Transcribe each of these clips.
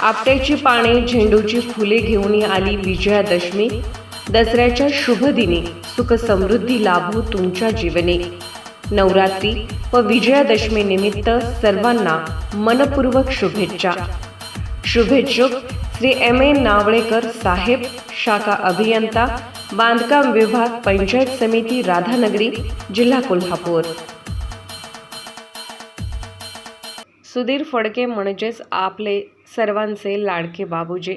आपट्याची पाने झेंडूची फुले घेऊन आली विजयादशमी. दसऱ्याच्या शुभ दिनी सुख समृद्धी लाभो तुमच्या जीवने. नवरात्री व विजयादशमी निमित्त सर्वांना मनपूर्वक शुभेच्छा. शुभेच्छुक श्री एम ए नावळेकर साहेब शाखा अभियंता बांधकाम विभाग पंचायत समिती राधानगरी जिल्हा कोल्हापूर. सुधीर फडके म्हणजेच आपले सर्वांचे लाडके बाबूजी.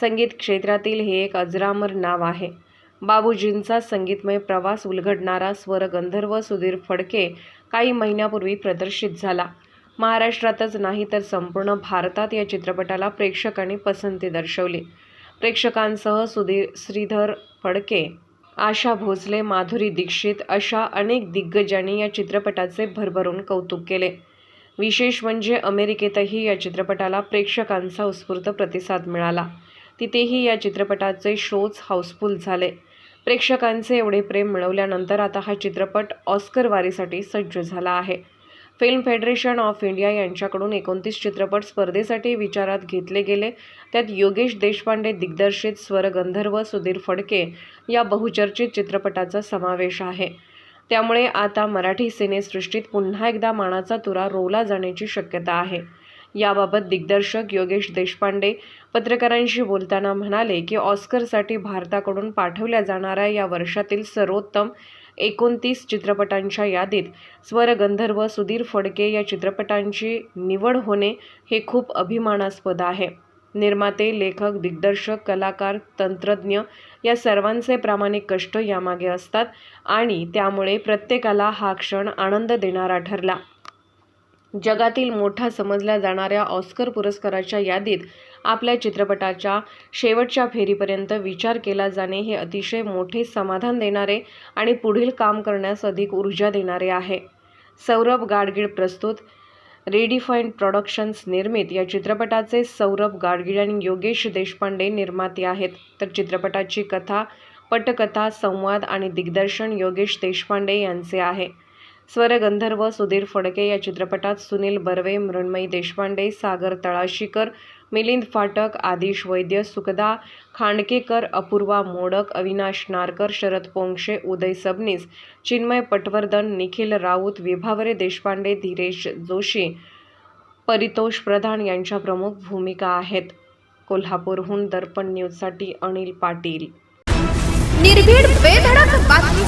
संगीत क्षेत्रातील हे एक अजरामर नाव आहे. बाबूजींचा संगीतमय प्रवास उलगडणारा स्वरगंधर्व सुधीर फडके काही महिन्यापूर्वी प्रदर्शित झाला. महाराष्ट्रातच नाही तर संपूर्ण भारतात या चित्रपटाला प्रेक्षकांनी पसंती दर्शवली. प्रेक्षकांसह सुधीर श्रीधर फडके आशा भोसले माधुरी दीक्षित अशा अनेक दिग्गजांनी या चित्रपटाचे भरभरून कौतुक केले. विशेष म्हणजे अमेरिकेतही या चित्रपटाला प्रेक्षकांचा उत्स्फूर्त प्रतिसाद मिळाला. तिथेही या चित्रपटाचे शोज हाऊसफुल झाले. प्रेक्षकांचे एवढे प्रेम मिळवल्यानंतर आता हा चित्रपट ऑस्कर वारीसाठी सज्ज झाला आहे. फिल्म फेडरेशन ऑफ इंडिया यांच्याकडून एकोणतीस चित्रपट स्पर्धेसाठी विचारात घेतले गेले. त्यात योगेश देशपांडे दिग्दर्शित स्वरगंधर्व सुधीर फडके या बहुचर्चित चित्रपटाचा समावेश आहे. त्यामुळे आता मराठी सिनेसृष्टीत पुन्हा एकदा मानाचा तुरा रोवला जाण्याची शक्यता आहे. याबाबत दिग्दर्शक योगेश देशपांडे पत्रकारांशी बोलताना म्हणाले की ऑस्करसाठी भारताकडून पाठवल्या जाणाऱ्या या वर्षातील सर्वोत्तम एकोणतीस चित्रपटांच्या यादीत स्वरगंधर्व सुधीर फडके या चित्रपटांची निवड होणे हे खूप अभिमानास्पद आहे. निर्माते लेखक दिग्दर्शक कलाकार तंत्रज्ञ या सर्वांचे प्रामाणिक कष्ट यामागे असतात आणि त्यामुळे प्रत्येकाला हा क्षण आनंद देणारा ठरला. जगातील मोठा समजल्या जाणाऱ्या ऑस्कर पुरस्काराच्या यादीत आपल्या चित्रपटाच्या शेवटच्या फेरीपर्यंत विचार केला जाणे हे अतिशय मोठे समाधान देणारे आणि पुढील काम करण्यास अधिक ऊर्जा देणारे आहे. सौरभ गाडगीळ प्रस्तुत रेडिफाईंड प्रॉडक्शन्स निर्मित या चित्रपटाचे सौरभ गाडगीळ आणि योगेश देशपांडे निर्माते आहेत. तर चित्रपटाची कथा पटकथा संवाद आणि दिग्दर्शन योगेश देशपांडे यांचे आहे. स्वरगंधर्व सुधीर फडके या चित्रपटात सुनील बर्वे मृण्मयी देशपांडे सागर तळाशीकर मिलिंद फाटक आदिश वैद्य सुखदा खांडकेकर अपूर्वा मोडक अविनाश नारकर शरद पोंक्षे उदय सबनीस चिन्मय पटवर्धन निखिल राऊत विभावरे देशपांडे धीरेश जोशी परितोष प्रधान यांच्या प्रमुख भूमिका आहेत. कोल्हापूरहून दर्पण न्यूजसाठी अनिल पाटील. निर्भीड बेधडक